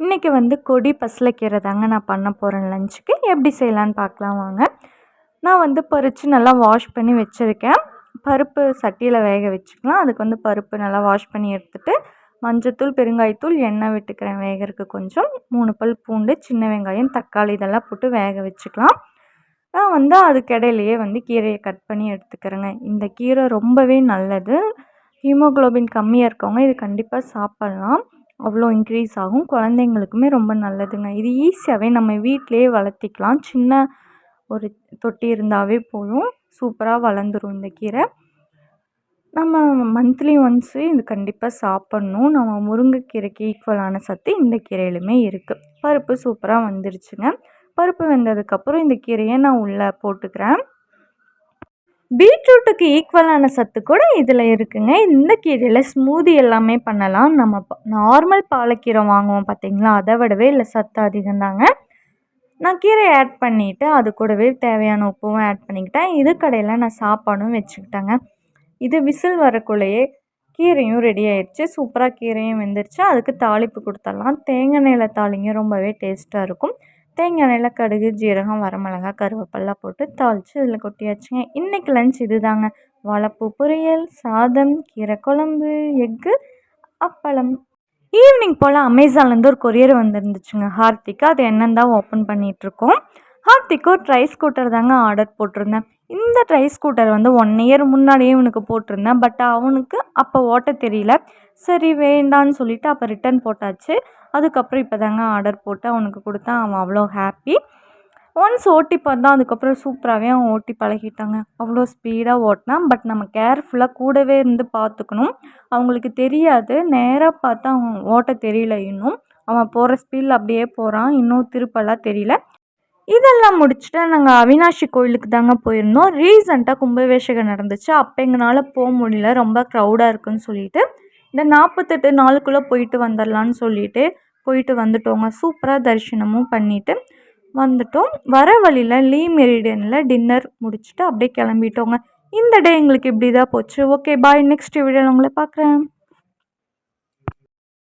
இன்றைக்கி வந்து கொடி பசலைக்கீரை தாங்க நான் பண்ண போகிறேன் லஞ்சுக்கு எப்படி செய்யலான்னு பார்க்கலாம் வாங்க. நான் வந்து பறித்து நல்லா வாஷ் பண்ணி வச்சுருக்கேன். பருப்பு சட்டியில் வேக வச்சுக்கலாம். அதுக்கு வந்து பருப்பு நல்லா வாஷ் பண்ணி எடுத்துகிட்டு மஞ்சத்தூள் பெருங்காயத்தூள் எண்ணெய் விட்டுக்கிறேன் வேகிறதுக்கு கொஞ்சம். மூணு பல் பூண்டு சின்ன வெங்காயம் தக்காளி இதெல்லாம் போட்டு வேக வச்சுக்கலாம். நான் வந்து அதுக்கிடையிலையே வந்து கீரையை கட் பண்ணி எடுத்துக்கிறேங்க. இந்த கீரை ரொம்பவே நல்லது. ஹீமோக்ளோபின் கம்மியாக இருக்கவங்க இது கண்டிப்பாக சாப்பிட்லாம். அவ்வளோ இன்க்ரீஸ் ஆகும். குழந்தைங்களுக்குமே ரொம்ப நல்லதுங்க. இது ஈஸியாகவே நம்ம வீட்டிலேயே வளர்த்திக்கலாம். சின்ன ஒரு தொட்டி இருந்தாவே போதும். சூப்பராக வளர்ந்துடும் இந்த கீரை. நம்ம மந்த்லி ஒன்ஸு இது கண்டிப்பாக சாப்பிட்ணும். நம்ம முருங்கைக்கீரைக்கு ஈக்குவலான சத்து இந்த கீரையிலுமே இருக்குது பருப்பு சூப்பராக வந்துருச்சுங்க. பருப்பு வெந்ததுக்கப்புறம் இந்த கீரையை நான் உள்ளே போட்டுக்கிறேன். பீட்ரூட்டுக்கு ஈக்குவலான சத்து கூட இதில் இருக்குங்க. இந்த கீரையில் ஸ்மூதி எல்லாமே பண்ணலாம். நம்ம நார்மல் பாலக்கீரை வாங்குவோம் பார்த்தீங்களா அதை விடவே இல்லை சத்து அதிகம்தாங்க நான் கீரை ஆட் பண்ணிவிட்டு அது கூடவே தேவையான உப்பும் ஆட் பண்ணிக்கிட்டேன். இது கடையில் நான் சாப்பாடும் வச்சுக்கிட்டேங்க. இது விசில் வரக்குள்ளேயே கீரையும் ரெடி ஆயிடுச்சு. சூப்பராக கீரையும் வெந்துருச்சு. அதுக்கு தாளிப்பு கொடுத்துடலாம். தேங்காய் எண்ணெயில் தாளிங்க ரொம்பவே டேஸ்ட்டாக இருக்கும். தேங்காய் எண்ணெயில் கடுகு ஜீரகம் வரமிளகா கருவேப்பிலாம் போட்டு தாளித்து இதில் கொட்டியாச்சுங்க. இன்றைக்கி லஞ்ச் இது தாங்க வாழைப்பூ பொரியல் சாதம் கீரை குழம்பு எக்கு அப்பளம். ஈவினிங் போல் அமேசான்லேருந்து ஒரு கொரியர் வந்துருந்துச்சுங்க. ஹார்த்திக்கு அது என்னன்னு தான் ஓப்பன் பண்ணிகிட்ருக்கோம் ஹார்த்திக்கு ஒரு ட்ரை ஸ்கூட்டர் தாங்க ஆர்டர் போட்டிருந்தேன். இந்த ட்ரை ஸ்கூட்டர் வந்து ஒன் இயர் முன்னாடியே இவனுக்கு போட்டிருந்தேன். பட் அவனுக்கு அப்போ ஓட்ட தெரியல. சரி வேண்டான்னு சொல்லிவிட்டு அப்போ ரிட்டன் போட்டாச்சு. அதுக்கப்புறம் இப்போ தாங்க ஆர்டர் போட்டு அவனுக்கு கொடுத்தேன் அவன் அவ்வளோ ஹாப்பி ஒன்ஸ் ஓட்டி பார்த்தான் அதுக்கப்புறம் சூப்பராகவே அவன் ஓட்டி பழகிட்டாங்க. அவ்வளோ ஸ்பீடாக ஓட்டினான். பட் நம்ம கேர்ஃபுல்லாக கூடவே இருந்து பார்த்துக்கணும். அவங்களுக்கு தெரியாது. நேராக பார்த்தா அவன் ஓட்ட தெரியல இன்னும். அவன் போகிற ஸ்பீடில் அப்படியே போகிறான் இன்னும் திருப்பெல்லாம் தெரியல. இதெல்லாம் முடிச்சுட்டு நாங்கள் அவினாஷி கோயிலுக்கு தாங்க போயிருந்தோம். ரீசண்டாக கும்பாபிஷேகம் நடந்துச்சு. அப்போ எங்களால் போக முடியல. ரொம்ப க்ரௌடாக இருக்குன்னு சொல்லிட்டு இந்த நாற்பத்தெட்டு நாளுக்குள்ளே போயிட்டு வந்துடலான்னு சொல்லிட்டு போயிட்டு வந்துட்டோங்க. சூப்பராக தரிசனமும் பண்ணிவிட்டு வந்துட்டோம். வர வழியில் லீ மெரிடியனில் டின்னர் முடிச்சுட்டு அப்படியே கிளம்பிட்டோங்க. இந்த டே எங்களுக்கு இப்படி தான் போச்சு. Okay bye. நெக்ஸ்ட் வீடியோவில் உங்களை பார்க்குறேன்.